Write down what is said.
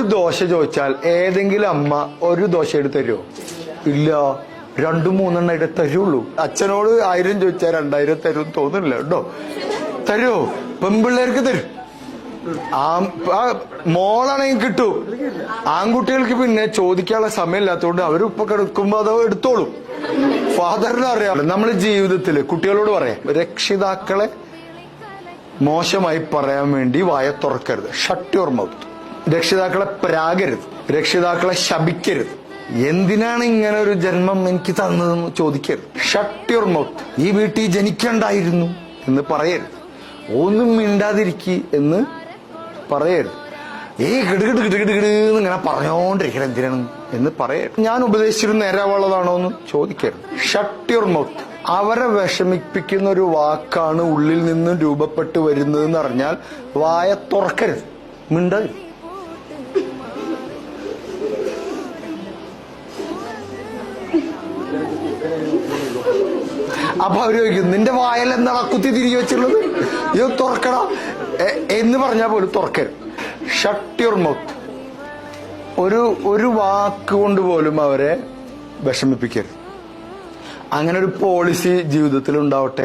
ഒരു ദോശ ചോദിച്ചാൽ ഏതെങ്കിലും അമ്മ ഒരു ദോശ എടുത്ത് തരുമോ ഇല്ല. രണ്ടും മൂന്നെണ്ണം എടുത്ത് തരുള്ളൂ. അച്ഛനോട് ആയിരം ചോദിച്ചാൽ രണ്ടായിരം തരും തോന്നുന്നില്ല കേട്ടോ. തരുമോ പെമ്പിള്ളേർക്ക് തരും. മോളാണെങ്കിൽ കിട്ടും. ആൺകുട്ടികൾക്ക് പിന്നെ ചോദിക്കാനുള്ള സമയമില്ലാത്തതുകൊണ്ട് അവർ ഇപ്പൊ കിടക്കുമ്പോ അത് എടുത്തോളും. ഫാദറിന് അറിയാം. നമ്മൾ ജീവിതത്തിൽ കുട്ടികളോട് പറയാം രക്ഷിതാക്കളെ മോശമായി പറയാൻ വേണ്ടി വായ തുറക്കരുത്. ഷട്ട് മൗത്ത് രക്ഷിതാക്കളെ പ്രാകരുത്. രക്ഷിതാക്കളെ ശപിക്കരുത്. എന്തിനാണ് ഇങ്ങനെ ഒരു ജന്മം എനിക്ക് തന്നതെന്ന് ചോദിക്കരുത്. ഷട്ട് യുവർ മൗത്ത് ഈ വീട്ടിൽ ജനിക്കണ്ടായിരുന്നു എന്ന് പറയരുത്. ഒന്നും മിണ്ടാതിരിക്കി എന്ന് പറയരുത്. ഏ കിടുകിട് കിടുകിട് ഇങ്ങനെ പറഞ്ഞോണ്ടിരിക്കണം എന്തിനാണ് എന്ന് പറയരുത്. ഞാൻ ഉപദേശിച്ചിരുന്ന നേരാവുള്ളതാണോ എന്ന് ചോദിക്കരുത്. ഷട്ട് യുവർ മൗത്ത് അവരെ വിഷമിപ്പിക്കുന്ന ഒരു വാക്കാണ് ഉള്ളിൽ നിന്നും രൂപപ്പെട്ട് വരുന്നതെന്ന് അറിഞ്ഞാൽ വായ തുറക്കരുത്. മിണ്ടരുത് അപ്പൊ അവർ ചോദിക്കും നിന്റെ വായൽ എന്താണ് കുത്തി തിരികെ വെച്ചുള്ളത് ഇത് തുറക്കട. എന്ന് പറഞ്ഞാൽ പോലും തുറക്കരുത്. ഷട്ട് യുവർ മൗത്ത് ഒരു ഒരു വാക്ക് കൊണ്ട് പോലും അവരെ വിഷമിപ്പിക്കരുത്. അങ്ങനെ ഒരു പോളിസി ജീവിതത്തിൽ ഉണ്ടാവട്ടെ